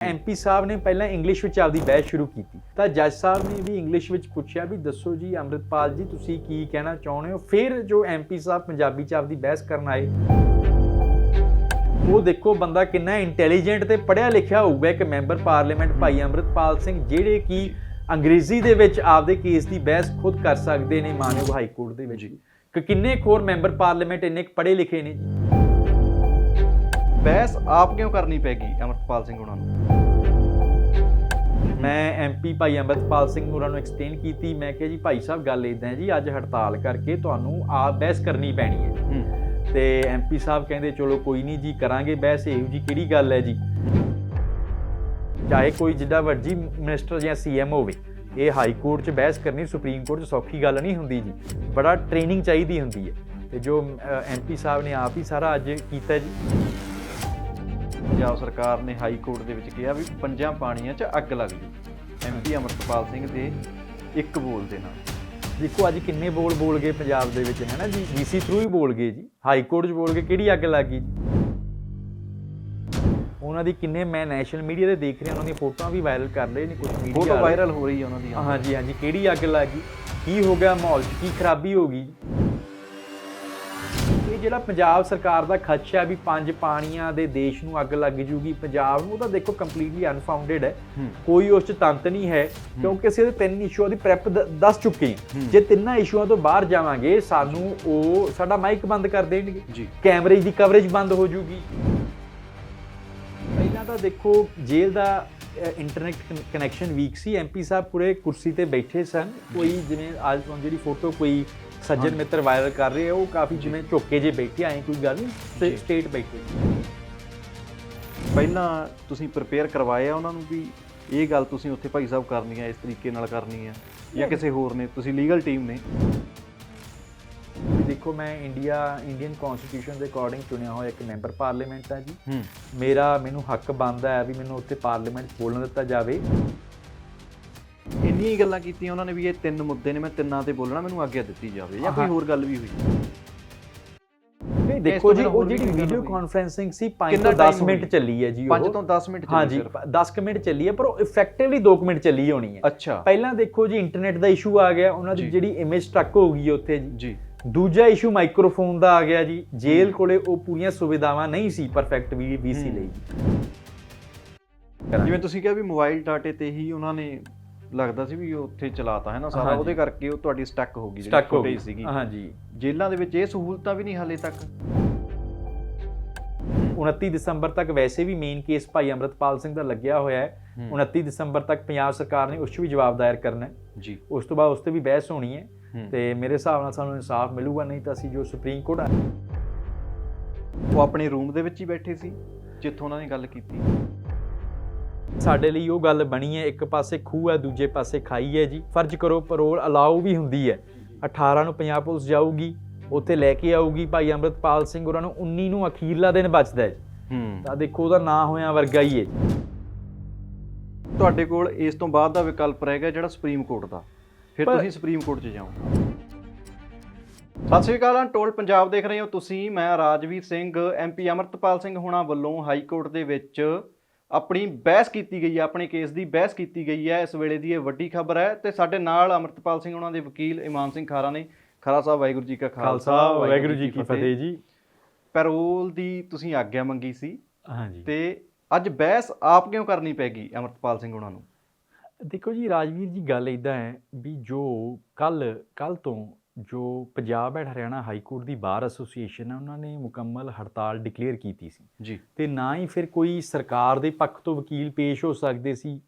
MP ਸਾਹਿਬ ਨੇ ਪਹਿਲਾਂ ਇੰਗਲਿਸ਼ ਵਿੱਚ ਆਪਦੀ ਬਹਿਸ ਸ਼ੁਰੂ ਕੀਤੀ। ਤਾਂ ਜੱਜ ਸਾਹਿਬ ਨੇ ਵੀ ਇੰਗਲਿਸ਼ ਵਿੱਚ ਪੁੱਛਿਆ ਵੀ ਦੱਸੋ ਜੀ ਅੰਮ੍ਰਿਤਪਾਲ ਜੀ ਤੁਸੀਂ ਕੀ ਕਹਿਣਾ ਚਾਹੁੰਦੇ ਹੋ? ਫਿਰ ਜੋ ਐਮਪੀ ਸਾਹਿਬ ਪੰਜਾਬੀ 'ਚ ਆਪਦੀ ਬਹਿਸ ਕਰਨ ਆਏ ਉਹ ਦੇਖੋ ਬੰਦਾ ਕਿੰਨਾ ਇੰਟੈਲੀਜੈਂਟ ਤੇ ਪੜ੍ਹਿਆ ਲਿਖਿਆ ਹੋਊਗਾ ਇੱਕ ਮੈਂਬਰ ਪਾਰਲੀਮੈਂਟ ਭਾਈ ਅੰਮ੍ਰਿਤਪਾਲ ਸਿੰਘ ਜਿਹੜੇ ਕਿ ਅੰਗਰੇਜ਼ੀ ਦੇ ਵਿੱਚ ਆਪਦੇ ਕੇਸ ਦੀ ਬਹਿਸ ਖੁਦ ਕਰ ਸਕਦੇ ਨੇ ਮਾਨਯੋਗ ਹਾਈ ਕੋਰਟ ਦੇ ਵਿੱਚ। ਕਿ ਕਿੰਨੇ ਹੋਰ ਮੈਂਬਰ ਪਾਰਲੀਮੈਂਟ ਇੰਨੇ ਪੜ੍ਹੇ ਲਿਖੇ ਨੇ? ਜੀ ਬਹਿਸ ਆਪ ਕਿਉਂ ਕਰਨੀ ਪੈਗੀ ਅਮਰਪਾਲ ਸਿੰਘ ਉਹਨਾਂ ਨੂੰ? ਮੈਂ ਐਮਪੀ ਭਾਈ ਅੰਮ੍ਰਿਤਪਾਲ ਸਿੰਘ ਹੋਰਾਂ ਨੂੰ ਐਕਸਪਲੇਨ ਕੀਤੀ ਮੈਂ ਕਿਹਾ ਜੀ ਭਾਈ ਸਾਹਿਬ ਗੱਲ ਇਦਾਂ ਹੈ ਜੀ ਅੱਜ ਹੜਤਾਲ ਕਰਕੇ ਤੁਹਾਨੂੰ ਆਪ ਬਹਿਸ ਕਰਨੀ ਪੈਣੀ ਹੈ। ਹੂੰ। ਤੇ ਐਮਪੀ ਸਾਹਿਬ ਕਹਿੰਦੇ ਚਲੋ ਕੋਈ ਨਹੀਂ ਜੀ ਕਰਾਂਗੇ ਬਹਿਸ ਇਹੋ ਜੀ ਕਿਹੜੀ ਗੱਲ ਹੈ ਜੀ? ਚਾਹੇ ਕੋਈ ਜਿੱਡਾ ਵੱਡੀ ਮਿਨਿਸਟਰ ਜਾਂ ਸੀਐਮ ਹੋਵੇ ਇਹ ਹਾਈ ਕੋਰਟ 'ਚ ਬਹਿਸ ਕਰਨੀ ਸੁਪਰੀਮ ਕੋਰਟ 'ਚ ਸੌਖੀ ਗੱਲ ਨਹੀਂ ਹੁੰਦੀ ਜੀ। ਬੜਾ ਟ੍ਰੇਨਿੰਗ ਚਾਹੀਦੀ ਹੁੰਦੀ ਹੈ। ਤੇ ਜੋ ਐਮਪੀ ਸਾਹਿਬ ਨੇ ਆਪ ਹੀ ਸਾਰਾ ਅੱਜ ਕੀਤਾ ਜੀ। ਪੰਜਾਬ ਸਰਕਾਰ ਨੇ ਹਾਈ ਕੋਰਟ ਦੇ ਵਿੱਚ ਕਿਹਾ ਵੀ ਪੰਜਾਂ ਪਾਣੀਆਂ 'ਚ ਅੱਗ ਲੱਗ ਜੂ। ਐਮਪੀ ਅਮਰਪਾਲ ਸਿੰਘ ਦੇ ਇੱਕ ਬੋਲ ਦੇ ਨਾਲ। ਦੇਖੋ ਅੱਜ ਕਿੰਨੇ ਬੋਲ ਬੋਲ ਗਏ ਪੰਜਾਬ ਦੇ ਵਿੱਚ ਹੈ ਨਾ ਜੀ ਡੀਸੀ ਥਰੂ ਹੀ ਬੋਲ ਗਏ ਜੀ। ਹਾਈ ਕੋਰਟ 'ਚ ਬੋਲ ਗਏ ਕਿਹੜੀ ਅੱਗ ਲੱਗ ਗਈ? ਉਹਨਾਂ ਦੀ ਕਿੰਨੇ ਮੈਂ ਨੈਸ਼ਨਲ ਮੀਡੀਆ ਤੇ ਦੇਖ ਰਿਹਾ ਉਹਨਾਂ ਦੀਆਂ ਫੋਟੋਆਂ ਵੀ ਵਾਇਰਲ ਕਰ ਰਹੇ ਨੇ ਕੁਝ ਮੀਡੀਆ ਫੋਟੋ ਵਾਇਰਲ ਹੋ ਰਹੀ ਹੈ ਉਹਨਾਂ ਦੀ ਹਾਂਜੀ ਹਾਂਜੀ ਕਿਹੜੀ ਅੱਗ ਲੱਗ ਗਈ? ਕੀ ਹੋ ਗਿਆ ਮਾਹੌਲ 'ਚ? ਕੀ ਖਰਾਬੀ ਹੋ ਗਈ? ਜਿਹੜਾ ਪੰਜਾਬ ਸਰਕਾਰ ਦਾ ਖਦਸ਼ਾ ਵੀ ਪੰਜ ਪਾਣੀਆਂ ਦੇ ਦੇਸ਼ ਨੂੰ ਅੱਗ ਲੱਗ ਜੂਗੀ ਪੰਜਾਬ ਨੂੰ ਉਹ ਤਾਂ ਦੇਖੋ ਕੰਪਲੀਟਲੀ ਅਨਫਾਊਂਡਡ ਹੈ। ਕੋਈ ਉਸ ਚ ਤੰਤ ਨਹੀਂ ਹੈ ਕਿਉਂਕਿ ਅਸੀਂ ਇਹਦੇ ਤਿੰਨ ਇਸ਼ੂਆਂ ਦੀ ਪ੍ਰੈਪ ਦੱਸ ਚੁੱਕੇ ਹਾਂ। ਜੇ ਤਿੰਨਾਂ ਇਸ਼ੂਆਂ ਤੋਂ ਬਾਹਰ ਜਾਵਾਂਗੇ ਸਾਨੂੰ ਉਹ ਸਾਡਾ ਮਾਈਕ ਬੰਦ ਕਰ ਦੇਣਗੇ। ਕੈਮਰੇ ਦੀ ਕਵਰੇਜ ਬੰਦ ਹੋ ਜੂਗੀ। ਪਹਿਲਾਂ ਤਾਂ ਦੇਖੋ ਜੇਲ੍ਹ ਦਾ ਇੰਟਰਨੈਟ ਕਨੈਕਸ਼ਨ ਵੀਕ ਸੀ। ਐਮਪੀ ਸਾਹਿਬ ਪੂਰੇ ਕੁਰਸੀ ਤੇ ਬੈਠੇ ਸਨ। ਕੋਈ ਜਿਵੇਂ ਅੱਜ ਤੋਂ ਜਿਹੜੀ ਫੋਟੋ ਕੋਈ ਸੱਜਣ ਮਿੱਤਰ ਵਾਇਰਲ ਕਰ ਰਹੇ ਆ ਉਹ ਕਾਫੀ ਜਿਵੇਂ ਝੁੱਕੇ ਜੇ ਬੈਠੇ ਆਏ ਕੋਈ ਗੱਲ। ਨਹੀਂ ਸਟੇਟ ਬੈਠੇ ਪਹਿਲਾਂ ਤੁਸੀਂ ਪ੍ਰਿਪੇਅਰ ਕਰਵਾਇਆ ਉਹਨਾਂ ਨੂੰ ਵੀ ਇਹ ਗੱਲ ਤੁਸੀਂ ਉੱਥੇ ਭਾਈ ਸਾਹਿਬ ਕਰਨੀ ਹੈ ਇਸ ਤਰੀਕੇ ਨਾਲ ਕਰਨੀ ਹੈ ਜਾਂ ਕਿਸੇ ਹੋਰ ਨੇ ਤੁਸੀਂ ਲੀਗਲ ਟੀਮ ਨੇ? ਦੇਖੋ ਮੈਂ ਇੰਡੀਆ ਇੰਡੀਅਨ ਕਨਸਟੀਟਿਊਸ਼ਨ ਦੇ ਅਕੋਰਡਿੰਗ ਚੁਣਿਆ ਹੋਇਆ ਇੱਕ ਮੈਂਬਰ ਪਾਰਲੀਮੈਂਟ ਹੈ ਜੀ। ਮੇਰਾ ਮੈਨੂੰ ਹੱਕ ਬਣਦਾ ਹੈ ਵੀ ਮੈਨੂੰ ਉੱਥੇ ਪਾਰਲੀਮੈਂਟ ਬੋਲਣ ਦਿੱਤਾ ਜਾਵੇ। ਇੰਨੀਆਂ ਹੀ ਗੱਲਾਂ ਕੀਤੀਆਂ ਉਹਨਾਂ ਨੇ ਵੀ ਇਹ ਤਿੰਨ ਮੁੱਦੇ ਨੇ ਮੈਂ ਤਿੰਨਾਂ ਤੇ ਬੋਲਣਾ ਮੈਨੂੰ ਆਗਿਆ ਦਿੱਤੀ ਜਾਵੇ ਜਾਂ ਕੋਈ। ਹੋਰ ਗੱਲ ਵੀ ਹੋਈ ਨਹੀਂ ਦੇਖੋ ਜੀ ਉਹ ਜਿਹੜੀ ਵੀਡੀਓ? ਕਾਨਫਰੈਂਸਿੰਗ ਸੀ 5 ਕਿੰਨਾ ਤੋਂ 10 time ਮਿੰਟ? ਚੱਲੀ ਹੈ ਜੀ ਉਹ 5 ਤੋਂ 10 ਮਿੰਟ ਚੱਲੀ ਹਾਂਜੀ ਸਿਰਫ। 10 ਕੁ ਮਿੰਟ ਚੱਲੀ ਹੈ ਪਰ ਉਹ ਇਫੈਕਟਿਵਲੀ 2 ਮਿੰਟ ਚੱਲੀ ਹੋਣੀ ਹੈ ਅੱਛਾ ਪਹਿਲਾਂ ਦੇਖੋ ਜੀ ਇੰਟਰਨੈਟ ਦਾ ਇਸ਼ੂ ਆ ਗਿਆ ਉਹਨਾਂ ਦੀ। ਜਿਹੜੀ ਇਮੇਜ ਸਟਕ ਹੋ ਗਈ ਉੱਥੇ ਜੀ ਦੂਜਾ ਇਸ਼ੂ ਮਾਈਕ੍ਰੋਫੋਨ ਦਾ ਆ ਗਿਆ ਜੀ ਜੇਲ੍ਹ ਕੋਲੇ ਉਹ ਪੂਰੀਆਂ ਸੁਵਿਧਾਵਾਂ ਨਹੀਂ ਸੀ ਪਰਫੈਕਟ ਵੀ ਵੀਸੀ। ਲਈ ਜਿਵੇਂ ਤੁਸੀਂ ਕਿਹਾ ਵੀ ਮੋਬਾਈਲ ਡਾਟੇ ਤੇ ਹੀ ਉਹਨਾਂ ਨੇ ਲੱਗਦਾ ਸੀ ਵੀ ਉਹ ਉੱਥੇ ਚਲਾਤਾ ਹੈ ਨਾ ਸਾਰਾ। ਉਹਦੇ ਕਰਕੇ ਉਹ ਤੁਹਾਡੀ ਸਟਕ ਹੋ ਗਈ ਗਈ। footage ਸੀਗੀ। ਹਾਂਜੀ। ਜੇਲ੍ਹਾਂ ਦੇ ਵਿੱਚ ਇਹ ਸਹੂਲਤਾਂ ਵੀ ਨਹੀਂ ਹਾਲੇ ਤੱਕ? 29 ਦਸੰਬਰ ਤੱਕ ਵੈਸੇ ਵੀ ਮੇਨ ਕੇਸ ਭਾਈ ਅੰਮ੍ਰਿਤਪਾਲ ਸਿੰਘ ਦਾ ਲੱਗਿਆ ਹੋਇਆ ਹੈ। ਹੂੰ। 29 ਦਸੰਬਰ ਤੱਕ ਪੰਜਾਬ ਸਰਕਾਰ ਨੇ ਉਸ 'ਚ ਵੀ ਜਵਾਬ ਦਾਇਰ ਕਰਨਾ ਹੈ। ਜੀ। ਉਸ ਤੋਂ ਬਾਅਦ ਉਸ ਤੇ ਵੀ ਬਹਿਸ ਹੋਣੀ ਹੈ। ਤੇ ਮੇਰੇ ਹਿਸਾਬ ਨਾਲ ਸਾਨੂੰ ਇਨਸਾਫ ਮਿਲੂਗਾ ਨਹੀਂ ਤਾਂ ਅਸੀਂ ਜੋ ਸੁਪਰੀਮ ਕੋਰਟ ਉਹ ਆਪਣੇ ਰੂਮ ਦੇ ਵਿੱਚ ਹੀ ਬੈਠੇ ਸੀ ਜਿੱਥੋਂ ਉਹਨਾਂ ਨੇ ਗੱਲ ਕੀਤੀ। ਸਾਡੇ ਲਈ ਉਹ ਗੱਲ ਬਣੀ ਹੈ ਇੱਕ ਪਾਸੇ ਖੂਹ ਹੈ ਦੂਜੇ ਪਾਸੇ ਖਾਈ ਹੈ ਜੀ। ਫਰਜ਼ ਕਰੋ ਪਰੋਲ ਅਲਾਉ ਵੀ ਹੁੰਦੀ ਹੈ। 18 ਨੂੰ ਪੰਜਾਬ ਪੁਲਿਸ ਜਾਊਗੀ ਉੱਥੇ ਲੈ ਕੇ ਆਊਗੀ ਭਾਈ ਅੰਮ੍ਰਿਤਪਾਲ ਸਿੰਘ ਉਹਨਾਂ ਨੂੰ 19 ਨੂੰ ਅਖੀਰਲਾ ਦਿਨ ਬਚਦਾ ਹੈ। ਹੂੰ। ਤਾਂ ਦੇਖੋ ਉਹਦਾ ਨਾਂ ਹੋਇਆ ਵਰਗਾ ਹੀ ਹੈ। ਤੁਹਾਡੇ ਕੋਲ ਇਸ ਤੋਂ ਬਾਅਦ ਦਾ ਵਿਕਲਪ ਰਹਿ ਗਿਆ ਜਿਹੜਾ ਸੁਪਰੀਮ ਕੋਰਟ ਦਾ। ਫਿਰ ਤੁਸੀਂ ਸੁਪਰੀਮ ਕੋਰਟ 'ਚ ਜਾਓ। ਸਤਿ ਸ਼੍ਰੀ ਅਕਾਲ ਟੋਲ ਪੰਜਾਬ ਦੇਖ ਰਹੇ ਹੋ ਤੁਸੀਂ। ਮੈਂ ਰਾਜਵੀਰ ਸਿੰਘ ਐਮਪੀ ਅਮਰਤਪਾਲ ਸਿੰਘ ਹੋਣਾ ਵੱਲੋਂ ਹਾਈ ਕੋਰਟ ਦੇ ਵਿੱਚ ਆਪਣੀ ਬਹਿਸ ਕੀਤੀ ਗਈ ਹੈ ਆਪਣੇ ਕੇਸ ਦੀ ਬਹਿਸ ਕੀਤੀ ਗਈ ਹੈ ਇਸ ਵੇਲੇ ਦੀ ਇਹ ਵੱਡੀ ਖਬਰ ਹੈ ਤੇ ਸਾਡੇ ਨਾਲ ਅਮਰਤਪਾਲ ਸਿੰਘ ਹੋਣਾ ਦੇ ਵਕੀਲ ਇਮਾਨ ਸਿੰਘ ਖਾਰਾ ਨੇ। ਖਾਰਾ ਸਾਹਿਬ ਵਾਹਿਗੁਰੂ ਜੀ ਕਾ ਖਾਲਸਾ ਵਾਹਿਗੁਰੂ ਜੀ ਕੀ ਫਤਿਹ। ਜੀ। ਪੈਰੋਲ ਦੀ ਤੁਸੀਂ ਆਗਿਆ ਮੰਗੀ ਸੀ ਹਾਂਜੀ। ਤੇ ਅੱਜ ਬਹਿਸ ਆਪ ਕਿਉਂ ਕਰਨੀ ਪੈਗੀ ਅਮਰਤਪਾਲ ਸਿੰਘ ਹੋਣਾ ਨੂੰ? ਦੇਖੋ ਜੀ ਰਾਜਵੀਰ ਜੀ ਗੱਲ ਇਦਾਂ ਹੈ ਵੀ ਜੋ ਕੱਲ ਕੱਲ ਤੋਂ ਜੋ Punjab and Haryana high court the bar association ਹੈ ਉਹਨਾਂ ਨੇ ਮੁਕੰਮਲ ਹੜਤਾਲ ਡਿਕਲੇਅਰ ਕੀਤੀ ਸੀ। ਜੀ। ਤੇ ਨਾ ਹੀ ਫਿਰ ਕੋਈ ਸਰਕਾਰ ਦੇ ਪੱਖ ਤੋਂ ਵਕੀਲ ਪੇਸ਼ ਹੋ ਸਕਦੇ ਸੀ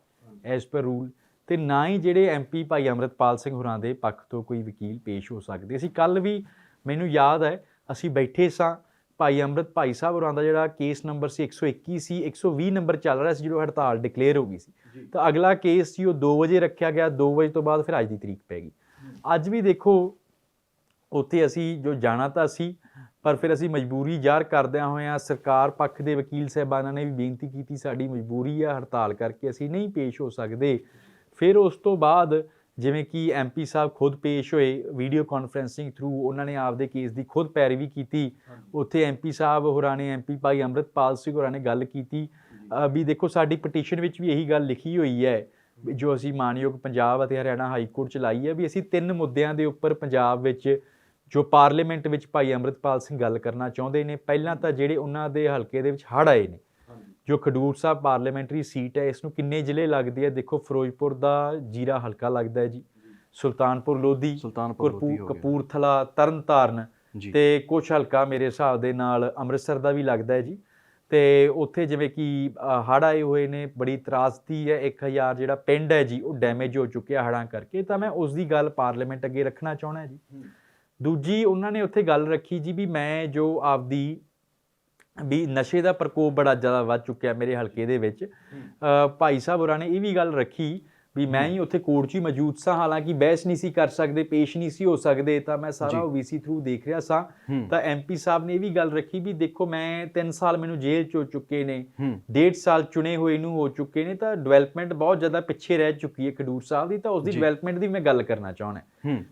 ਐਸ ਪਰ ਰੂਲ ਤੇ ਨਾ ਹੀ ਜਿਹੜੇ ਐਮਪੀ ਭਾਈ ਅੰਮ੍ਰਿਤਪਾਲ ਸਿੰਘ ਹੋਰਾਂ ਦੇ ਪੱਖ ਤੋਂ ਕੋਈ ਵਕੀਲ ਪੇਸ਼ ਹੋ ਸਕਦੇ ਸੀ। ਕੱਲ ਵੀ ਮੈਨੂੰ ਯਾਦ ਹੈ ਅਸੀਂ ਬੈਠੇ ਸਾਂ ਭਾਈ ਅੰਮ੍ਰਿਤ ਭਾਈ ਸਾਹਿਬ ਹੋਰਾਂ ਦਾ ਜਿਹੜਾ ਕੇਸ ਨੰਬਰ ਸੀ 121 ਸੀ 120 ਨੰਬਰ ਚੱਲ ਰਿਹਾ ਸੀ ਜਦੋਂ ਹੜਤਾਲ ਡਿਕਲੇਅਰ ਹੋ ਗਈ ਸੀ। ਤਾਂ ਅਗਲਾ ਕੇਸ ਸੀ ਉਹ 2 ਵਜੇ ਰੱਖਿਆ ਗਿਆ 2 ਵਜੇ ਤੋਂ ਬਾਅਦ ਫਿਰ ਅੱਜ ਦੀ ਤਰੀਕ ਪੈ ਗਈ। ਅੱਜ ਵੀ ਦੇਖੋ ਉੱਥੇ ਅਸੀਂ ਜੋ ਜਾਣਾ ਤਾਂ ਸੀ ਪਰ ਫਿਰ ਅਸੀਂ ਮਜਬੂਰੀ ਜ਼ਾਹਰ ਕਰਦਿਆਂ ਹੋਇਆਂ ਸਰਕਾਰ ਪੱਖ ਦੇ ਵਕੀਲ ਸਾਹਿਬਾਨਾਂ ਨੇ ਵੀ ਬੇਨਤੀ ਕੀਤੀ ਸਾਡੀ ਮਜਬੂਰੀ ਆ ਹੜਤਾਲ ਕਰਕੇ ਅਸੀਂ ਨਹੀਂ ਪੇਸ਼ ਹੋ ਸਕਦੇ। ਫਿਰ ਉਸ ਤੋਂ ਬਾਅਦ ਜਿਵੇਂ ਕਿ ਐਮਪੀ ਸਾਹਿਬ ਖੁਦ ਪੇਸ਼ ਹੋਏ ਵੀਡੀਓ ਕਾਨਫਰੈਂਸਿੰਗ ਥਰੂ ਉਹਨਾਂ ਨੇ ਆਪਦੇ ਕੇਸ ਦੀ ਖੁਦ ਪੈਰਵੀ ਕੀਤੀ। ਉੱਥੇ ਐਮਪੀ ਸਾਹਿਬ ਹੋਰਾਂ ਨੇ ਐਮਪੀ ਭਾਈ ਅੰਮ੍ਰਿਤਪਾਲ ਸਿੰਘ ਹੋਰਾਂ ਨੇ ਗੱਲ ਕੀਤੀ। ਵੀ ਦੇਖੋ ਸਾਡੀ ਪਟੀਸ਼ਨ ਵਿੱਚ ਵੀ ਇਹੀ ਗੱਲ ਲਿਖੀ ਹੋਈ ਹੈ ਜੋ ਅਸੀਂ ਮਾਨਯੋਗ ਪੰਜਾਬ ਅਤੇ ਹਰਿਆਣਾ ਹਾਈ ਕੋਰਟ ਚ ਲਾਈ ਹੈ ਵੀ ਅਸੀਂ ਤਿੰਨ ਮੁੱਦਿਆਂ ਦੇ ਉੱਪਰ ਪੰਜਾਬ ਵਿੱਚ ਜੋ ਪਾਰਲੀਮੈਂਟ ਵਿੱਚ ਭਾਈ ਅੰਮ੍ਰਿਤਪਾਲ ਸਿੰਘ ਗੱਲ ਕਰਨਾ ਚਾਹੁੰਦੇ ਨੇ ਪਹਿਲਾਂ ਤਾਂ ਜਿਹੜੇ ਉਹਨਾਂ ਦੇ ਹਲਕੇ ਦੇ ਵਿੱਚ ਹੜ੍ਹ ਆਏ ਨੇ ਜੋ ਖਡੂਰ ਸਾਹਿਬ ਪਾਰਲੀਮੈਂਟਰੀ ਸੀਟ ਹੈ ਇਸ ਨੂੰ ਕਿੰਨੇ ਜ਼ਿਲ੍ਹੇ ਲੱਗਦੇ ਆ? ਦੇਖੋ ਫਿਰੋਜ਼ਪੁਰ ਦਾ ਜੀਰਾ ਹਲਕਾ ਲੱਗਦਾ ਹੈ ਜੀ ਸੁਲਤਾਨਪੁਰ ਲੋਧੀ ਸੁਲਤਾਨਪੁਰ। ਕਪੂਰਥਲਾ ਤਰਨਤਾਰਨ ਤੇ ਕੁਝ ਹਲਕਾ ਮੇਰੇ ਹਿਸਾਬ ਦੇ ਨਾਲ ਅੰਮ੍ਰਿਤਸਰ ਦਾ ਵੀ ਲੱਗਦਾ ਹੈ ਜੀ। ਤੇ ਉੱਥੇ ਜਿਵੇਂ ਕਿ ਹੜ ਆਏ ਹੋਏ ਨੇ ਬੜੀ ਤਰਾਸਦੀ ਹੈ 1000 ਜਿਹੜਾ ਪਿੰਡ ਹੈ ਜੀ ਉਹ ਡੈਮੇਜ ਹੋ ਚੁੱਕਿਆ ਹੜਾਂ ਕਰਕੇ ਤਾਂ ਮੈਂ ਉਸ ਦੀ ਗੱਲ ਪਾਰਲੀਮੈਂਟ ਅੱਗੇ ਰੱਖਣਾ ਚਾਹਣਾ ਜੀ। ਦੂਜੀ ਉਹਨਾਂ ਨੇ ਉੱਥੇ ਗੱਲ ਰੱਖੀ ਜੀ ਵੀ ਮੈਂ ਜੋ ਆਪਦੀ ਵੀ ਨਸ਼ੇ ਦਾ ਪ੍ਰਕੋਪ ਬੜਾ ਜ਼ਿਆਦਾ ਵੱਧ ਚੁੱਕਿਆ ਮੇਰੇ ਹਲਕੇ ਦੇ ਵਿੱਚ। ਭਾਈ ਸਾਹਿਬ ਹੋਰਾਂ ਨੇ ਇਹ ਵੀ ਗੱਲ ਰੱਖੀ ਵੀ ਮੈਂ ਹੀ ਉੱਥੇ ਕੋਰਟ 'ਚ ਹੀ ਮੌਜੂਦ ਸਾਂ ਹਾਲਾਂਕਿ ਬਹਿਸ ਨਹੀਂ ਸੀ ਕਰ ਸਕਦੇ ਪੇਸ਼ ਨਹੀਂ ਸੀ ਹੋ ਸਕਦੇ ਤਾਂ ਮੈਂ। ਸਾਰਾ ਵੀਸੀ ਥਰੂ ਦੇਖ ਰਿਹਾ ਸਾਂ। ਤਾਂ ਐਮਪੀ ਸਾਹਿਬ ਨੇ ਇਹ ਵੀ ਗੱਲ ਰੱਖੀ ਵੀ ਦੇਖੋ ਮੈਂ 3 ਸਾਲ ਮੈਨੂੰ ਜੇਲ੍ਹ 'ਚ ਹੋ ਚੁੱਕੇ ਨੇ ਹੂੰ। ਡੇਢ ਸਾਲ ਚੁਣੇ ਹੋਏ ਨੂੰ ਹੋ ਚੁੱਕੇ ਨੇ ਤਾਂ ਡਿਵੈਲਪਮੈਂਟ ਬਹੁਤ ਜ਼ਿਆਦਾ ਪਿੱਛੇ ਰਹਿ ਚੁੱਕੀ ਹੈ ਖਡੂਰ ਸਾਹਿਬ ਦੀ ਤਾਂ ਉਸ ਦੀ। ਡਿਵੈਲਪਮੈਂਟ ਦੀ ਮੈਂ ਗੱਲ ਕਰਨਾ ਚਾਹੁੰਦਾ।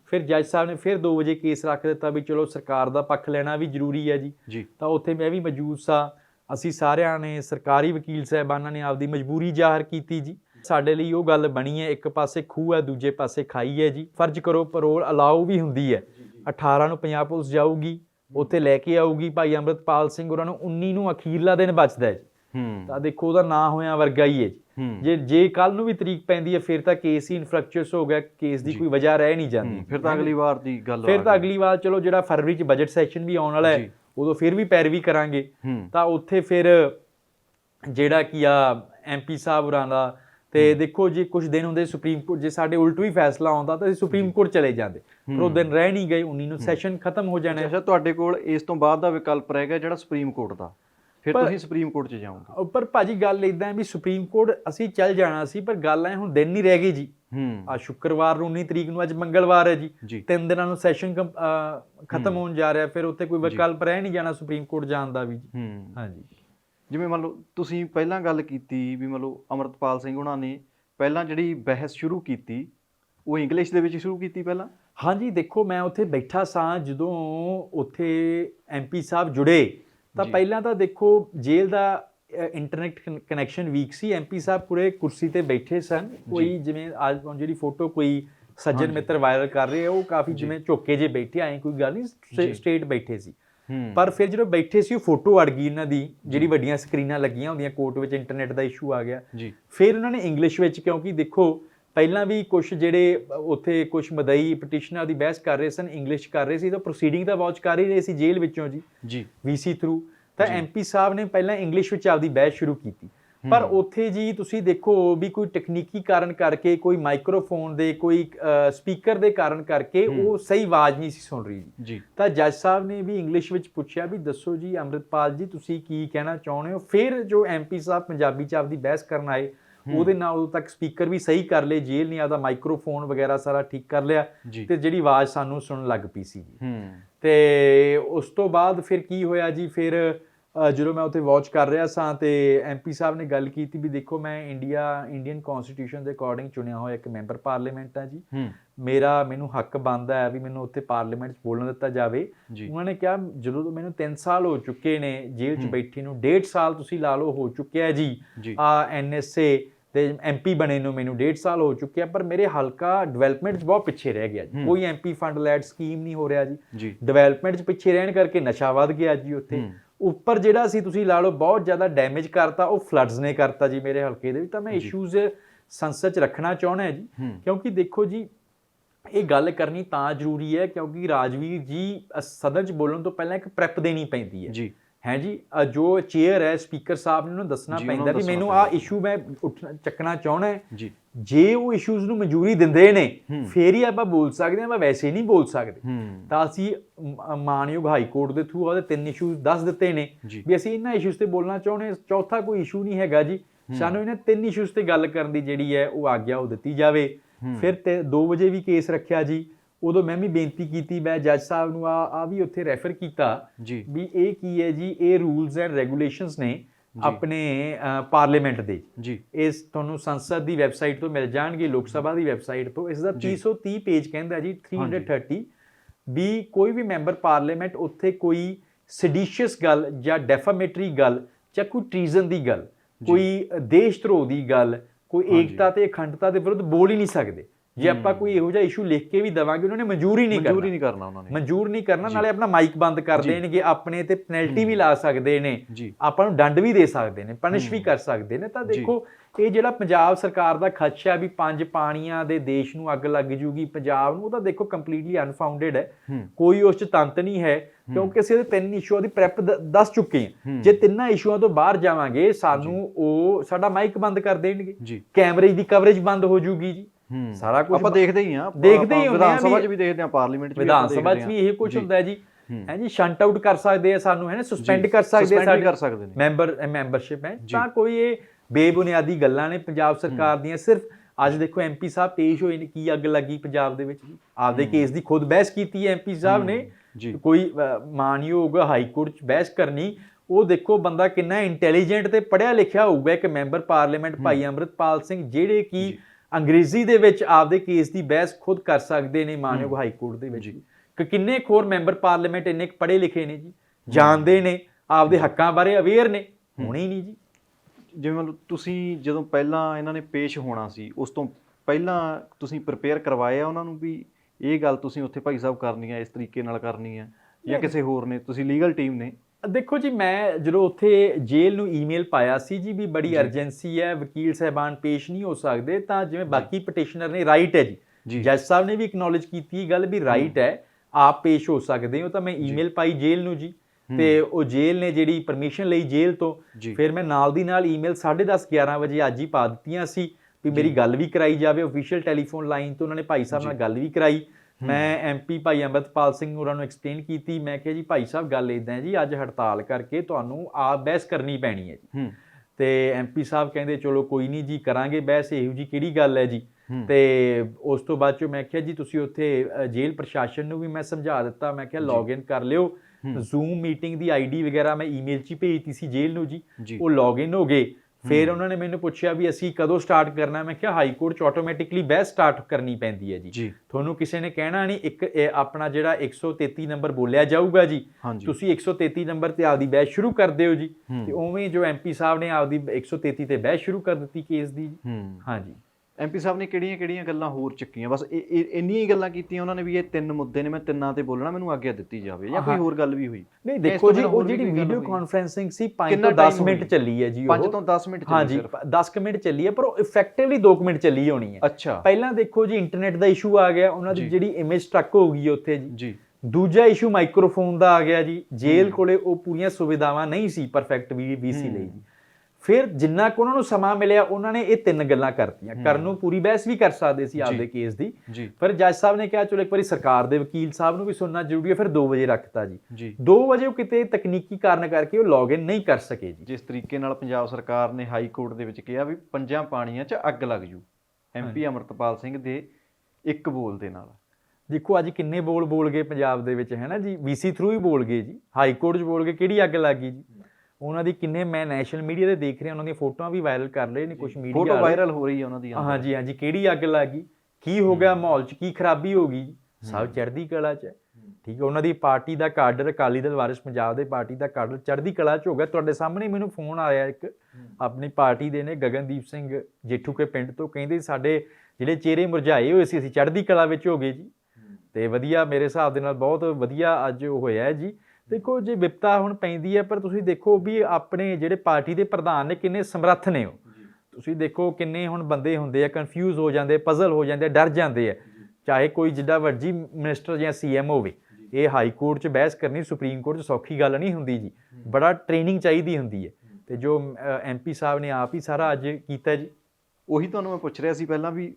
ਫਿਰ ਜੱਜ ਸਾਹਿਬ ਨੇ ਫਿਰ 2 ਵਜੇ ਕੇਸ ਰੱਖ ਦਿੱਤਾ ਵੀ ਚਲੋ ਸਰਕਾਰ ਦਾ ਪੱਖ ਲੈਣਾ ਵੀ ਜ਼ਰੂਰੀ ਹੈ ਜੀ। ਤਾਂ ਉੱਥੇ ਮੈਂ ਵੀ ਮੌਜੂਦ ਸਾਂ। ਅਸੀਂ ਸਾਰਿਆਂ ਨੇ ਸਰਕਾਰੀ ਵਕੀਲ ਸਾਹਿਬਾਨਾਂ ਨੇ ਆਪਦੀ ਮਜਬੂਰੀ ਜ਼ਾਹਰ ਕੀਤੀ ਜੀ। ਸਾਡੇ ਲਈ ਉਹ ਗੱਲ ਬਣੀ ਹੈ ਇੱਕ ਪਾਸੇ ਖੂਹ ਹੈ ਦੂਜੇ ਪਾਸੇ ਖਾਈ ਹੈ ਜੀ। ਫਰਜ਼ ਕਰੋ ਪਰੋਲ ਅਲਾਉ ਵੀ ਹੁੰਦੀ ਹੈ। 18 ਨੂੰ ਪੰਜਾਬ ਪੁਲਿਸ ਜਾਊਗੀ ਉੱਥੇ ਲੈ ਕੇ ਆਊਗੀ ਭਾਈ ਅੰਮ੍ਰਿਤਪਾਲ ਸਿੰਘ ਉਹਨਾਂ ਨੂੰ 19 ਨੂੰ ਅਖੀਰਲਾ ਦਿਨ ਬਚਦਾ ਹੈ ਤਾਂ ਦੇਖੋ ਉਹਦਾ ਨਾਂ ਹੋਇਆ ਵਰਗਾ ਹੀ ਹੈ ਜੀ। ਜੇ ਕੱਲ ਨੂੰ ਵੀ ਤਰੀਕ ਪੈਂਦੀ ਹੈ ਫਿਰ ਤਾਂ ਕੇਸ ਹੀ ਇਨਫਰਕਚਰਸ ਹੋ ਗਿਆ ਕੇਸ ਦੀ। ਕੋਈ ਵਜ੍ਹਾ ਰਹਿ ਨਹੀਂ ਜਾਂਦੀ। ਫਿਰ ਤਾਂ ਅਗਲੀ ਵਾਰ ਦੀ ਗੱਲ ਫਿਰ ਤਾਂ। ਅਗਲੀ ਵਾਰ ਚਲੋ ਜਿਹੜਾ ਫਰਵਰੀ ਚ ਬਜਟ ਸੈਸ਼ਨ ਵੀ ਆਉਣ ਵਾਲਾ। ਹੈ ਉਦੋਂ ਫਿਰ ਵੀ ਪੈਰਵੀ ਕਰਾਂਗੇ। ਤਾਂ ਉੱਥੇ ਫਿਰ ਜਿਹੜਾ ਕੀ ਆ ਐਮਪੀ ਸਾਹਿਬ ਹੋਰਾਂ ਦਾ ਤੇ ਦੇਖੋ ਜੀ ਕੁਝ ਦਿਨ ਹੁੰਦੇ ਸੁਪਰੀਮ ਕੋਰਟ ਜੇ ਸਾਡੇ ਉਲਟ ਵੀ ਫੈਸਲਾ ਆਉਂਦਾ ਤਾਂ ਅਸੀਂ ਸੁਪਰੀਮ ਕੋਰਟ ਚਲੇ ਜਾਂਦੇ। ਪਰ ਉਹ ਦਿਨ ਰਹਿ ਨਹੀਂ ਗਏ 19 ਨੂੰ ਸੈਸ਼ਨ ਖਤਮ ਹੋ ਜਾਣਾ ਹੈ। ਅੱਛਾ ਤੁਹਾਡੇ ਕੋਲ ਇਸ ਤੋਂ ਬਾਅਦ ਦਾ ਵਿਕਲਪ ਰਹਿ ਗਿਆ ਜਿਹੜਾ ਸੁਪਰੀਮ ਕੋਰਟ ਦਾ। ਫਿਰ ਪਰ- ਤੁਸੀਂ ਸੁਪਰੀਮ ਕੋਰਟ 'ਚ ਜਾਓਗੇ। ਉੱਪਰ ਭਾਜੀ ਗੱਲ ਇਦਾਂ ਹੈ ਵੀ ਸੁਪਰੀਮ ਕੋਰਟ ਅਸੀਂ ਚੱਲ ਜਾਣਾ ਸੀ ਪਰ ਗੱਲ ਐ ਹੁਣ ਦਿਨ ਨਹੀਂ ਰਹਿ ਗਈ ਜੀ। ਹੂੰ। ਆ ਸ਼ੁੱਕਰਵਾਰ ਨੂੰ 19 ਤਰੀਕ ਨੂੰ ਅੱਜ ਮੰਗਲਵਾਰ ਹੈ ਜੀ। ਤਿੰਨ ਦਿਨਾਂ ਨੂੰ ਸੈਸ਼ਨ ਖਤਮ ਹੋਣ ਜਾ ਰਿਹਾ ਫਿਰ ਉੱਥੇ ਕੋਈ। ਵਿਕਲਪ ਰਹਿ ਨਹੀਂ ਜਾਣਾ ਸੁਪਰੀਮ ਕੋਰਟ ਜਾਣ ਦਾ ਵੀ ਜੀ। ਹਾਂਜੀ। ਜਿਵੇਂ ਮੰਨ ਲਓ ਤੁਸੀਂ ਪਹਿਲਾਂ ਗੱਲ ਕੀਤੀ ਵੀ ਮੰਨ ਲਓ ਅਮਰਤਪਾਲ ਸਿੰਘ ਉਹਨਾਂ ਨੇ ਪਹਿਲਾਂ ਜਿਹੜੀ ਬਹਿਸ ਸ਼ੁਰੂ ਕੀਤੀ ਉਹ ਇੰਗਲਿਸ਼ ਦੇ ਵਿੱਚ ਸ਼ੁਰੂ ਕੀਤੀ ਪਹਿਲਾਂ ਹਾਂਜੀ ਦੇਖੋ ਮੈਂ ਉੱਥੇ ਬੈਠਾ ਸਾਂ ਜਦੋਂ ਉੱਥੇ ਐਮਪੀ ਸਾਹਿਬ ਜੁੜੇ ਤਾਂ। ਪਹਿਲਾਂ ਤਾਂ ਦੇਖੋ ਜੇਲ੍ਹ ਦਾ ਇੰਟਰਨੈਟ ਕਨੈਕਸ਼ਨ ਵੀਕ ਸੀ ਐਮਪੀ ਸਾਹਿਬ ਪੂਰੇ ਕੁਰਸੀ ਤੇ ਬੈਠੇ ਸਨ ਕੋਈ ਜਿਵੇਂ ਅੱਜ ਜਿਹੜੀ ਫੋਟੋ ਕੋਈ ਸੱਜਣ। ਮਿੱਤਰ ਵਾਇਰਲ ਕਰ ਰਹੇ ਆ ਉਹ ਕਾਫੀ। ਜਿਵੇਂ ਝੋਕੇ ਜੇ ਬੈਠੇ ਆਏ ਕੋਈ ਗੱਲ। ਨਹੀਂ ਸਟੇਟ ਬੈਠੇ ਸੀ ਪਰ ਫਿਰ ਜਦੋਂ ਬੈਠੇ ਸੀ ਉਹ ਫੋਟੋ ਅੜ ਗਈ ਇਹਨਾਂ ਦੀ ਜਿਹੜੀ ਵੱਡੀਆਂ ਸਕਰੀਨਾਂ ਲੱਗੀਆਂ ਹੁੰਦੀਆਂ ਕੋਰਟ ਵਿੱਚ ਇੰਟਰਨੈਟ ਦਾ ਇਸ਼ੂ ਆ ਗਿਆ। ਫਿਰ ਉਹਨਾਂ ਨੇ ਇੰਗਲਿਸ਼ ਵਿੱਚ ਕਿਉਂਕਿ ਦੇਖੋ ਪਹਿਲਾਂ ਵੀ ਕੁਝ ਜਿਹੜੇ ਉੱਥੇ ਕੁਝ ਮਦਈ ਪਟੀਸ਼ਨਰ ਦੀ ਬਹਿਸ ਕਰ ਰਹੇ ਸਨ ਇੰਗਲਿਸ਼ ਕਰ ਰਹੇ ਸੀ ਤਾਂ ਪ੍ਰੋਸੀਡਿੰਗ ਤਾਂ ਵਾਚ ਕਰ ਹੀ ਰਹੇ ਸੀ ਜੇਲ੍ਹ ਵਿੱਚੋਂ ਜੀ ਜੀ। ਵੀਸੀ ਥਰੂ ਤਾਂ। ਐਮਪੀ ਸਾਹਿਬ ਨੇ ਪਹਿਲਾਂ ਇੰਗਲਿਸ਼ ਵਿੱਚ ਆਪਦੀ ਬਹਿਸ ਸ਼ੁਰੂ ਕੀਤੀ। ਪਰ। ਉੱਥੇ ਜੀ ਤੁਸੀਂ ਦੇਖੋ ਵੀ ਕੋਈ ਤਕਨੀਕੀ ਕਾਰਨ ਕਰਕੇ ਕੋਈ ਮਾਈਕ੍ਰੋਫੋਨ ਦੇ ਕੋਈ ਸਪੀਕਰ ਦੇ ਕਾਰਨ ਕਰਕੇ। ਉਹ ਸਹੀ ਆਵਾਜ਼ ਨਹੀਂ ਸੀ ਸੁਣ ਰਹੀ ਜੀ। ਤਾਂ ਜੱਜ ਸਾਹਿਬ ਨੇ ਵੀ ਇੰਗਲਿਸ਼ ਵਿੱਚ ਪੁੱਛਿਆ ਵੀ ਦੱਸੋ ਜੀ ਅੰਮ੍ਰਿਤਪਾਲ ਜੀ ਤੁਸੀਂ ਕੀ ਕਹਿਣਾ ਚਾਹੁੰਦੇ ਹੋ? ਫਿਰ ਜੋ ਐਮਪੀ ਸਾਹਿਬ ਪੰਜਾਬੀ ਚ ਆਪਦੀ ਬਹਿਸ ਕਰਨ ਆਏ। ਉਹਦੇ ਨਾਲ ਉਦੋਂ ਤੱਕ ਸਪੀਕਰ ਵੀ ਸਹੀ ਕਰ ਲਏ ਜੇਲ੍ਹ ਨੇ ਆਦਾ ਮਾਈਕ੍ਰੋਫੋਨ ਵਗੈਰਾ ਸਾਰਾ ਠੀਕ ਕਰ ਲਿਆ ਤੇ ਜਿਹੜੀ ਆਵਾਜ਼ ਸਾਨੂੰ ਸੁਣਨ ਲੱਗ ਪਈ ਸੀ ਤੇ ਉਸ ਤੋਂ ਬਾਅਦ ਫਿਰ ਕੀ ਹੋਇਆ ਜੀ? ਫਿਰ ਜਦੋਂ ਮੈਂ ਉੱਥੇ ਵਾਚ ਕਰ ਰਿਹਾ ਸਾਂ ਤੇ ਐਮਪੀ ਸਾਹਿਬ ਨੇ ਗੱਲ ਕੀਤੀ ਵੀ ਦੇਖੋ ਮੈਂ ਇੰਡੀਆ ਇੰਡੀਅਨ ਕਨਸਟੀਟਿਊਸ਼ਨ ਦੇ ਅਕੋਰਡਿੰਗ ਚੁਣਿਆ ਹੋਇਆ ਇੱਕ ਮੈਂਬਰ ਪਾਰਲੀਮੈਂਟ ਆ ਜੀ। ਮੇਰਾ ਮੈਨੂੰ ਹੱਕ ਬਣਦਾ ਹੈ ਵੀ ਮੈਨੂੰ ਉੱਥੇ ਪਾਰਲੀਮੈਂਟ 'ਚ ਬੋਲਣ ਦਿੱਤਾ ਜਾਵੇ। ਉਹਨਾਂ ਨੇ ਕਿਹਾ ਜਦੋਂ ਤੋਂ ਮੈਨੂੰ 3 ਸਾਲ ਹੋ ਚੁੱਕੇ ਨੇ ਜੇਲ੍ਹ 'ਚ। ਬੈਠੀ ਨੂੰ 1.5 ਸਾਲ ਤੁਸੀਂ ਲਾ ਲਓ ਹੋ ਚੁੱਕਿਆ ਜੀ। ਆ ਐਨਐਸਏ ਤੇ ਐਮਪੀ ਬਣੇ ਨੂੰ ਮੈਨੂੰ 1.5 ਸਾਲ ਹੋ ਚੁੱਕਿਆ ਪਰ ਮੇਰੇ ਹਲਕਾ ਡਿਵੈਲਪਮੈਂਟ 'ਚ ਬਹੁਤ ਪਿੱਛੇ ਰਹਿ ਗਿਆ ਜੀ। ਕੋਈ ਐਮਪੀ ਫੰਡ ਲੈਡ ਸਕੀਮ ਨਹੀਂ ਹੋ ਰਿਹਾ ਜੀ। ਡਿਵੈਲਪਮੈਂਟ 'ਚ ਪਿੱਛੇ ਰਹਿਣ ਕਰਕੇ ਨਸ਼ਾ ਵੱਧ ਗਿਆ ਜੀ ਉੱਥੇ। ਉੱਪਰ ਜਿਹੜਾ ਸੀ ਤੁਸੀਂ ਲਾ ਲਓ ਬਹੁਤ ਜ਼ਿਆਦਾ ਡੈਮੇਜ ਕਰਤਾ ਉਹ ਫਲੱਡਸ ਨੇ ਕਰਤਾ ਜੀ ਮੇਰੇ ਹਲਕੇ ਦੇ ਵਿੱਚ। ਤਾਂ ਮੈਂ। ਇਸ਼ੂਜ਼ ਸੰਸਦ 'ਚ ਰੱਖਣਾ ਚਾਹੁੰਦਾ ਹਾਂ। ਜੀ ਕਿਉਂਕਿ ਦੇਖੋ ਜੀ ਇਹ ਗੱਲ ਕਰਨੀ ਤਾਂ ਜ਼ਰੂਰੀ ਹੈ ਕਿਉਂਕਿ ਰਾਜਵੀਰ ਜੀ ਸਦਨ 'ਚ ਬੋਲਣ ਤੋਂ ਪਹਿਲਾਂ ਇੱਕ ਪ੍ਰੈਪ ਦੇਣੀ ਪੈਂਦੀ ਹੈ। ਜੀ। ਹੈ ਜੀ ਜੋ ਚੇਅਰ ਹੈ ਸਪੀਕਰ ਸਾਹਿਬ ਨੇ ਉਹਨੂੰ ਦੱਸਣਾ ਪੈਂਦਾ ਦੱਸਣਾ ਮੈਨੂੰ ਪੈਂਦਾ। ਇਸ਼ੂ ਮੈਂ ਉੱਠਣਾ ਚੱਕਣਾ ਚਾਹੁੰਦਾ ਹੈ। ਜੀ। ਜੇ ਉਹ ਇਸ਼ੂਜ਼ ਨੂੰ ਮਨਜ਼ੂਰੀ ਦਿੰਦੇ ਨੇ। ਫੇਰ ਹੀ ਆਪਾਂ ਬੋਲ ਸਕਦੇ ਆਪਾਂ ਵੈਸੇ ਨਹੀਂ ਬੋਲ ਸਕਦੇ। ਤਾਂ ਅਸੀਂ ਮਾਨਯੋਗ ਹਾਈ ਕੋਰਟ ਦੇ ਥਰੂ ਉਹਦੇ ਤਿੰਨ ਇਸ਼ੂਜ਼ ਦੱਸ ਦਿੱਤੇ ਨੇ ਵੀ ਅਸੀਂ ਇਹਨਾਂ ਇਸ਼ੂਜ਼ ਤੇ ਬੋਲਣਾ ਚਾਹੁੰਦੇ ਚੌਥਾ ਕੋਈ ਇਸ਼ੂ ਨਹੀਂ ਹੈਗਾ ਜੀ। ਸਾਨੂੰ ਇਹਨਾਂ ਤਿੰਨ ਇਸ਼ੂਜ਼ ਤੇ ਗੱਲ ਕਰਨ ਦੀ ਜਿਹੜੀ ਹੈ ਉਹ ਆਗਿਆ ਉਹ ਦਿੱਤੀ ਜਾਵੇ। ਫਿਰ ਤੇ 2 ਵਜੇ ਵੀ ਕੇਸ ਰੱਖਿਆ ਜੀ। ਉਦੋਂ ਮੈਂ ਵੀ ਬੇਨਤੀ ਕੀਤੀ ਮੈਂ ਜੱਜ ਸਾਹਿਬ ਨੂੰ ਆ ਆ ਵੀ ਉੱਥੇ ਰੈਫਰ ਕੀਤਾ ਜੀ। ਵੀ ਇਹ ਕੀ ਹੈ ਜੀ? ਇਹ ਰੂਲਸ ਐਂਡ ਰੈਗੂਲੇਸ਼ਨਸ ਨੇ। ਆਪਣੇ ਪਾਰਲੀਮੈਂਟ ਦੇ। ਜੀ। ਇਸ ਤੁਹਾਨੂੰ ਸੰਸਦ ਦੀ ਵੈਬਸਾਈਟ ਤੋਂ ਮਿਲ ਜਾਣਗੇ ਲੋਕ ਸਭਾ ਦੀ ਵੈਬਸਾਈਟ ਤੋਂ। ਇਸ ਦਾ ਜੀ। 330 ਪੇਜ ਕਹਿੰਦਾ ਜੀ 330 ਵੀ ਕੋਈ ਵੀ ਮੈਂਬਰ ਪਾਰਲੀਮੈਂਟ ਉੱਥੇ ਕੋਈ ਸੈਡੀਸ਼ੀਅਸ ਗੱਲ ਜਾਂ ਡੈਫਾਮੇਟਰੀ ਗੱਲ ਜਾਂ ਕੋਈ ਟ੍ਰੀਜ਼ਨ ਦੀ ਗੱਲ ਕੋਈ ਦੇਸ਼ ਧਰੋਹ ਦੀ ਗੱਲ ਕੋਈ। ਏਕਤਾ ਤੇ ਅਖੰਡਤਾ ਦੇ ਵਿਰੁੱਧ ਬੋਲ ਹੀ ਨਹੀਂ ਸਕਦੇ। ਜੇ ਆਪਾਂ ਕੋਈ ਇਹੋ ਜਿਹਾ ਇਸ਼ੂ ਲਿਖ ਕੇ ਵੀ ਦਵਾਂਗੇ ਉਹਨਾਂ ਨੇ ਮਨਜ਼ੂਰ ਹੀ ਨਹੀਂ ਮਨਜ਼ੂਰ ਕਰਨਾ। ਹੀ ਨਹੀਂ ਕਰਨਾ ਉਹਨਾਂ ਨੇ। ਮਨਜ਼ੂਰ ਨਹੀਂ ਕਰਨਾ ਨਾਲੇ ਆਪਣਾ ਮਾਈਕ ਬੰਦ ਕਰ। ਦੇਣਗੇ ਆਪਣੇ ਤੇ ਪੈਨਲਟੀ ਵੀ ਲਾ ਸਕਦੇ ਨੇ। ਆਪਾਂ ਨੂੰ ਦੰਡ ਵੀ ਦੇ ਸਕਦੇ ਨੇ ਪਨਿਸ਼ ਵੀ ਕਰ ਸਕਦੇ ਨੇ। ਤਾਂ। ਦੇਖੋ ਇਹ ਜਿਹੜਾ ਪੰਜਾਬ ਸਰਕਾਰ ਦਾ ਖਦਸ਼ਾ ਵੀ ਪੰਜ ਪਾਣੀਆਂ ਦੇ ਦੇਸ਼ ਨੂੰ ਅੱਗ ਲੱਗ ਜੂਗੀ ਪੰਜਾਬ ਨੂੰ ਉਹ ਤਾਂ ਦੇਖੋ ਕੰਪਲੀਟਲੀ ਅਨਫਾਊਂਡਡ ਹੈ। ਕੋਈ ਉਸ ਚ ਤੰਤ ਨਹੀਂ ਹੈ ਕਿਉਂਕਿ ਅਸੀਂ ਉਹਦੇ ਤਿੰਨ ਇਸ਼ੂਆਂ ਦੀ ਪ੍ਰੈਪ ਦੱਸ ਚੁੱਕੇ ਹਾਂ। ਜੇ ਤਿੰਨਾਂ ਇਸ਼ੂਆਂ ਤੋਂ ਬਾਹਰ ਜਾਵਾਂਗੇ ਸਾਨੂੰ ਉਹ ਸਾਡਾ ਮਾਈਕ ਬੰਦ ਕਰ ਦੇਣਗੇ। ਕੈਮਰੇ ਦੀ ਕਵਰੇਜ ਬੰਦ ਹੋ ਜੂਗੀ ਜੀ। ਸਾਰਾ ਕੁਝ ਆਪਾਂ ਦੇਖਦੇ ਹੀ ਆ ਦੇਖਦੇ ਹੀ ਹੁੰਦੇ ਵਿਧਾਨ ਆ ਸਭਾ ਵੀ- 'ਚ ਵੀ ਦੇਖਦੇ ਆ ਪਾਰਲੀਮੈਂਟ 'ਚ ਵੀ ਵਿਧਾਨ ਸਭਾ 'ਚ ਵੀ ਇਹ ਕੁਝ। ਹੁੰਦਾ ਹੈ ਜੀ। ਹੂੰ। ਜੀ ਸ਼ੰਟ ਆਊਟ ਕਰ ਸਕਦੇ ਆ ਸਾਨੂੰ ਹੈ ਨਾ? ਸਸਪੈਂਡ ਕਰ ਸਕਦੇ ਆ ਸਾਡੇ ਕਰ ਸਕਦੇ ਨੇ। ਮੈਂਬਰ ਮੈਂਬਰਸ਼ਿਪ ਹੈ। ਤਾਂ ਕੋਈ ਇਹ ਬੇਬੁਨਿਆਦੀ ਗੱਲਾਂ ਨੇ ਪੰਜਾਬ ਸਰਕਾਰ ਦੀਆਂ ਸਿਰਫ ਅੱਜ ਦੇਖੋ ਐਮਪੀ ਸਾਹਿਬ ਪੇਸ਼ ਹੋਏ ਨੇ ਕੀ ਅੱਗ ਲੱਗੀ ਪੰਜਾਬ ਦੇ ਵਿੱਚ? ਆਪਦੇ ਕੇਸ ਦੀ ਖੁਦ ਬਹਿਸ ਕੀਤੀ ਹੈ ਐਮਪੀ ਸਾਹਿਬ ਨੇ। ਕੋਈ ਮਾਨਯੋਗ ਹਾਈ ਕੋਰਟ ਚ ਬਹਿਸ ਕਰਨੀ ਉਹ ਦੇਖੋ ਬੰਦਾ ਕਿੰਨਾ ਇੰਟੈਲੀਜੈਂਟ ਤੇ ਪੜ੍ਹਿਆ ਲਿਖਿਆ ਹੋਊਗਾ ਇੱਕ ਮੈਂਬਰ ਪਾਰਲੀਮੈਂਟ ਭਾਈ ਅੰਮ੍ਰਿਤਪਾਲ ਸਿੰਘ ਜਿਹੜੇ ਕਿ। ਅੰਗਰੇਜ਼ੀ ਦੇ ਵਿੱਚ ਆਪਦੇ ਕੇਸ ਦੀ ਬਹਿਸ ਖੁਦ ਕਰ ਸਕਦੇ ਨੇ ਮਾਨਯੋਗ ਹਾਈ ਕੋਰਟ ਦੇ ਵਿੱਚ। ਕਿ ਕਿੰਨੇ ਹੋਰ ਮੈਂਬਰ ਪਾਰਲੀਮੈਂਟ ਇੰਨੇ ਕੁ ਪੜ੍ਹੇ ਲਿਖੇ ਨੇ ਜੀ ਜਾਣਦੇ ਨੇ ਆਪਦੇ ਹੱਕਾਂ ਬਾਰੇ ਅਵੇਅਰ ਨੇ ਹੋਣੇ ਨਹੀਂ ਜੀ। ਜਿਵੇਂ ਮਤਲਬ ਤੁਸੀਂ ਜਦੋਂ ਪਹਿਲਾਂ ਇਹਨਾਂ ਨੇ ਪੇਸ਼ ਹੋਣਾ ਸੀ ਉਸ ਤੋਂ ਪਹਿਲਾਂ ਤੁਸੀਂ ਪ੍ਰਿਪੇਅਰ ਕਰਵਾਇਆ ਉਹਨਾਂ ਨੂੰ ਵੀ ਇਹ ਗੱਲ ਤੁਸੀਂ ਉੱਥੇ ਭਾਈ ਸਾਹਿਬ ਕਰਨੀ ਹੈ ਇਸ ਤਰੀਕੇ ਨਾਲ ਕਰਨੀ ਹੈ ਜਾਂ। ਕਿਸੇ ਹੋਰ ਨੇ ਤੁਸੀਂ ਲੀਗਲ ਟੀਮ ਨੇ? ਦੇਖੋ ਜੀ ਮੈਂ ਜਦੋਂ ਉੱਥੇ ਜੇਲ੍ਹ ਨੂੰ ਈਮੇਲ ਪਾਇਆ ਸੀ ਜੀ ਵੀ ਬੜੀ। ਅਰਜੈਂਸੀ ਹੈ ਵਕੀਲ ਸਹਿਬਾਨ ਪੇਸ਼ ਨਹੀਂ ਹੋ ਸਕਦੇ ਤਾਂ ਜਿਵੇਂ ਬਾਕੀ ਪਟੀਸ਼ਨਰ ਨੇ ਰਾਈਟ ਹੈ ਜੀ। ਜੱਜ ਸਾਹਿਬ ਨੇ ਵੀ ਐਕਨੋਲਜ ਕੀਤੀ ਗੱਲ ਵੀ ਰਾਈਟ ਹੈ ਆਪ ਪੇਸ਼ ਹੋ ਸਕਦੇ ਹੋ ਤਾਂ ਮੈਂ ਈਮੇਲ ਪਾਈ ਜੇਲ੍ਹ ਨੂੰ ਜੀ। ਤੇ ਉਹ ਜੇਲ੍ਹ ਨੇ ਜਿਹੜੀ ਪਰਮਿਸ਼ਨ ਲਈ ਜੇਲ੍ਹ ਤੋਂ ਫਿਰ ਮੈਂ ਨਾਲ ਦੀ ਨਾਲ ਈਮੇਲ 10:30 11 ਵਜੇ ਅੱਜ ਹੀ ਪਾ ਦਿੱਤੀਆਂ ਸੀ ਵੀ ਮੇਰੀ ਗੱਲ ਵੀ ਕਰਾਈ ਜਾਵੇ ਅਫੀਸ਼ੀਅਲ ਟੈਲੀਫੋਨ ਲਾਈਨ ਤੋਂ ਉਹਨਾਂ ਨੇ ਭਾਈ ਸਾਹਿਬ ਨਾਲ ਗੱਲ ਵੀ ਕਰਾਈ। ਮੈਂ ਐਮਪੀ ਭਾਈ ਅੰਮ੍ਰਿਤਪਾਲ ਸਿੰਘ ਹੋਰਾਂ ਨੂੰ ਐਕਸਪਲੇਨ ਕੀਤੀ ਮੈਂ ਕਿਹਾ ਜੀ ਭਾਈ ਸਾਹਿਬ ਗੱਲ ਇਦਾਂ ਹੈ ਜੀ ਅੱਜ ਹੜਤਾਲ ਕਰਕੇ ਤੁਹਾਨੂੰ ਆਪ ਬਹਿਸ ਕਰਨੀ ਪੈਣੀ ਹੈ ਜੀ। ਤੇ ਐਮਪੀ ਸਾਹਿਬ ਕਹਿੰਦੇ ਚਲੋ ਕੋਈ ਨਹੀਂ ਜੀ ਕਰਾਂਗੇ ਬਹਿਸ ਇਹੋ ਜੀ ਕਿਹੜੀ ਗੱਲ ਹੈ ਜੀ। ਤੇ ਉਸ ਤੋਂ ਬਾਅਦ ਚੋਂ ਮੈਂ ਕਿਹਾ ਜੀ ਤੁਸੀਂ ਉੱਥੇ ਜੇਲ੍ਹ ਪ੍ਰਸ਼ਾਸਨ ਨੂੰ ਵੀ ਮੈਂ ਸਮਝਾ ਦਿੱਤਾ ਮੈਂ ਕਿਹਾ ਲੌਗਇਨ ਕਰ ਲਿਓ। ਜ਼ੂਮ ਮੀਟਿੰਗ ਦੀ ਆਈਡੀ ਵਗੈਰਾ ਮੈਂ ਈਮੇਲ 'ਚ ਭੇਜਤੀ ਸੀ ਜੇਲ੍ਹ ਨੂੰ ਜੀ। ਉਹ ਲੌਗਇਨ ਹੋ ਗਏ। ਫਿਰ ਉਹਨਾਂ ਨੇ ਮੈਨੂੰ ਪੁੱਛਿਆ ਵੀ ਅਸੀਂ ਕਦੋਂ ਸਟਾਰਟ ਕਰਨਾ? ਮੈਂ ਕਿਹਾ ਹਾਈ ਕੋਰਟ 'ਚ ਆਟੋਮੈਟਿਕਲੀ ਬਹਿਸ ਸਟਾਰਟ ਕਰਨੀ ਪੈਂਦੀ ਹੈ ਜੀ। ਤੁਹਾਨੂੰ ਕਿਸੇ ਨੇ ਕਹਿਣਾ ਨਹੀਂ ਇੱਕ ਆਪਣਾ ਜਿਹੜਾ 133 ਨੰਬਰ ਬੋਲਿਆ ਜਾਊਗਾ ਜੀ। ਤੁਸੀਂ 133 ਨੰਬਰ ਤੇ ਆਪਦੀ ਬਹਿਸ ਸ਼ੁਰੂ ਕਰ ਦਿਓ ਜੀ। ਹੂੰ। ਤੇ ਉਵੇਂ ਜੋ ਐਮਪੀ ਸਾਹਿਬ ਨੇ ਆਪਦੀ 133 ਤੇ ਬਹਿਸ ਸ਼ੁਰੂ ਕਰ ਦਿੱਤੀ ਕੇਸ ਦੀ। ਹੂੰ। ਹਾਂਜੀ। ਐਮਪੀ ਸਾਹਿਬ ਨੇ ਕਿਹੜੀਆਂ ਕਿਹੜੀਆਂ ਗੱਲਾਂ ਹੋਰ ਚੱਕੀਆਂ? ਬਸ ਇਹ- ਇੰਨੀਆਂ ਹੀ ਗੱਲਾਂ ਕੀਤੀਆਂ ਉਹਨਾਂ ਨੇ ਵੀ ਇਹ ਤਿੰਨ ਮੁੱਦੇ ਨੇ ਮੈਂ ਤਿੰਨਾਂ ਤੇ ਬੋਲਣਾ ਮੈਨੂੰ ਆਗਿਆ ਦਿੱਤੀ ਜਾਵੇ ਜਾਂ ਕੋਈ। ਹੋਰ ਗੱਲ ਵੀ ਹੋਈ। ਨਹੀਂ ਦੇਖੋ ਜੀ ਉਹ ਜਿਹੜੀ ਵੀਡੀਓ? ਕਾਨਫਰੈਂਸਿੰਗ ਸੀ 5 ਕਿੰਨਾ ਤੋਂ 10 time ਮਿੰਟ? ਚੱਲੀ ਹੈ ਜੀ ਉਹ। 5 ਤੋਂ 10 ਮਿੰਟ ਚੱਲੀ ਸਿਰਫ। 10 ਕੁ ਮਿੰਟ ਚੱਲੀ ਹੈ ਪਰ ਉਹ ਇਫੈਕਟਿਵਲੀ 2 ਮਿੰਟ ਚੱਲੀ ਹੋਣੀ ਹੈ। ਅੱਛਾ। ਪਹਿਲਾਂ ਦੇਖੋ ਜੀ ਇੰਟਰਨੈਟ ਦਾ ਇਸ਼ੂ ਆ ਗਿਆ ਉਹਨਾਂ ਦੀ। ਜਿਹੜੀ ਇਮੇਜ ਸਟ੍ਰਕ ਹੋ ਗਈ ਉੱਥੇ ਜੀ। ਜੀ। ਦੂਜਾ ਇਸ਼ੂ ਮਾਈਕ੍ਰੋਫੋਨ ਦਾ ਆ ਗਿਆ ਜੀ। ਜੇਲ੍ਹ ਕੋਲੇ ਉਹ ਪੂਰੀਆਂ ਸੁਵਿਧਾਵਾਂ ਨਹੀਂ ਸੀ ਪਰਫੈਕਟ ਵੀਸੀ। ਲਈ ਜੀ। ਫਿਰ ਜਿੰਨਾ ਕੁ ਉਹਨਾਂ ਨੂੰ ਸਮਾਂ ਮਿਲਿਆ ਉਹਨਾਂ ਨੇ ਇਹ ਤਿੰਨ ਗੱਲਾਂ ਕਰਤੀਆਂ। ਕਰਨ ਨੂੰ ਪੂਰੀ ਬਹਿਸ ਵੀ ਕਰ ਸਕਦੇ ਸੀ ਆਪਦੇ ਕੇਸ ਦੀ। ਫਿਰ ਜੱਜ ਸਾਹਿਬ ਨੇ ਕਿਹਾ ਚਲੋ ਇੱਕ ਵਾਰੀ ਸਰਕਾਰ ਦੇ ਵਕੀਲ ਸਾਹਿਬ ਨੂੰ ਵੀ ਸੁਣਨਾ ਜ਼ਰੂਰੀ ਹੈ ਫਿਰ 2 ਵਜੇ ਰੱਖਤਾ ਜੀ। ਜੀ। 2 ਵਜੇ ਉਹ ਕਿਤੇ ਤਕਨੀਕੀ ਕਾਰਨ ਕਰਕੇ ਉਹ ਲੌਗਇਨ ਨਹੀਂ ਕਰ ਸਕੇ ਜੀ। ਜਿਸ ਤਰੀਕੇ ਨਾਲ ਪੰਜਾਬ ਸਰਕਾਰ ਨੇ ਹਾਈ ਕੋਰਟ ਦੇ ਵਿੱਚ ਕਿਹਾ ਵੀ ਪੰਜਾਂ ਪਾਣੀਆਂ 'ਚ ਅੱਗ ਲੱਗ ਜੂ। ਐਮਪੀ ਅਮਰਤਪਾਲ ਸਿੰਘ ਦੇ ਇੱਕ ਬੋਲ ਦੇ ਨਾਲ। ਦੇਖੋ ਅੱਜ ਕਿੰਨੇ ਬੋਲ ਬੋਲ ਗਏ ਪੰਜਾਬ ਦੇ ਵਿੱਚ ਹੈ ਨਾ ਜੀ? ਵੀਸੀ ਥਰੂ ਹੀ ਬੋਲ ਗਏ ਜੀ। ਹਾਈ ਕੋਰਟ 'ਚ ਬੋਲ ਗਏ ਕਿਹੜੀ ਅੱਗ ਲੱਗ ਗਈ ਜੀ? ਉਹਨਾਂ ਦੀ ਕਿੰਨੇ ਮੈਂ ਨੈਸ਼ਨਲ ਮੀਡੀਆ ਤੇ ਦੇਖ ਰਿਹਾ ਉਹਨਾਂ ਦੀਆਂ ਫੋਟੋਆਂ ਵੀ ਵਾਇਰਲ ਕਰ ਰਹੇ ਨੇ ਕੁਝ ਮੀਡੀਆ ਫੋਟੋ ਵਾਇਰਲ ਹੋ ਰਹੀ ਹੈ ਉਹਨਾਂ ਦੀ ਹਾਂਜੀ ਹਾਂਜੀ ਕਿਹੜੀ ਅੱਗ ਲੱਗ ਗਈ ਕੀ ਹੋ ਗਿਆ ਮਾਹੌਲ 'ਚ ਕੀ ਖਰਾਬੀ ਹੋ ਗਈ? ਸਭ ਚੜ੍ਹਦੀ ਕਲਾ 'ਚ। ਠੀਕ ਹੈ ਉਹਨਾਂ ਦੀ ਪਾਰਟੀ ਦਾ ਕਾਡਰ ਅਕਾਲੀ ਦਲ ਵਾਰਿਸ ਪੰਜਾਬ ਦੇ ਪਾਰਟੀ ਦਾ ਕਾਡਰ ਚੜ੍ਹਦੀ ਕਲਾ 'ਚ ਹੋ ਗਿਆ। ਤੁਹਾਡੇ ਸਾਹਮਣੇ ਮੈਨੂੰ ਫੋਨ ਆਇਆ ਇੱਕ ਆਪਣੀ ਪਾਰਟੀ ਦੇ ਨੇ ਗਗਨਦੀਪ ਸਿੰਘ ਜੇਠੂ ਕੇ ਪਿੰਡ ਤੋਂ ਕਹਿੰਦੇ ਸਾਡੇ ਜਿਹੜੇ ਚਿਹਰੇ ਮੁਰਝਾਏ ਹੋਏ ਸੀ ਅਸੀਂ ਚੜ੍ਹਦੀ ਕਲਾ ਵਿੱਚ ਹੋ ਗਏ ਜੀ। ਤੇ ਵਧੀਆ ਮੇਰੇ ਹਿਸਾਬ ਦੇ ਨਾਲ ਬਹੁਤ ਵਧੀਆ ਅੱਜ ਹੋਇਆ ਜੀ। ਦੇਖੋ ਜੇ ਵਿਪਤਾ ਹੁਣ ਪੈਂਦੀ ਹੈ ਪਰ ਤੁਸੀਂ ਦੇਖੋ ਵੀ ਆਪਣੇ ਜਿਹੜੇ ਪਾਰਟੀ ਦੇ ਪ੍ਰਧਾਨ ਨੇ ਕਿੰਨੇ ਸਮਰੱਥ ਨੇ ਉਹ। ਤੁਸੀਂ ਦੇਖੋ ਕਿੰਨੇ ਹੁਣ ਬੰਦੇ ਹੁੰਦੇ ਆ ਕਨਫਿਊਜ਼ ਹੋ ਜਾਂਦੇ ਪਜ਼ਲ ਹੋ ਜਾਂਦੇ ਡਰ ਜਾਂਦੇ ਆ। ਚਾਹੇ ਕੋਈ ਜਿੱਡਾ ਵੱਡੀ ਮਿਨਿਸਟਰ ਜਾਂ ਸੀਐਮ ਹੋਵੇ ਇਹ ਹਾਈ ਕੋਰਟ 'ਚ ਬਹਿਸ ਕਰਨੀ ਸੁਪਰੀਮ ਕੋਰਟ 'ਚ ਸੌਖੀ ਗੱਲ ਨਹੀਂ ਹੁੰਦੀ ਜੀ। ਬੜਾ ਟ੍ਰੇਨਿੰਗ ਚਾਹੀਦੀ ਹੁੰਦੀ ਹੈ। ਤੇ ਜੋ ਐਮਪੀ ਸਾਹਿਬ ਨੇ ਆਪ ਹੀ ਸਾਰਾ ਅੱਜ ਕੀਤਾ ਜੀ। ਉਹੀ ਤੁਹਾਨੂੰ ਮੈਂ ਪੁੱਛ ਰਿਹਾ ਸੀ ਪਹਿਲਾਂ ਵੀ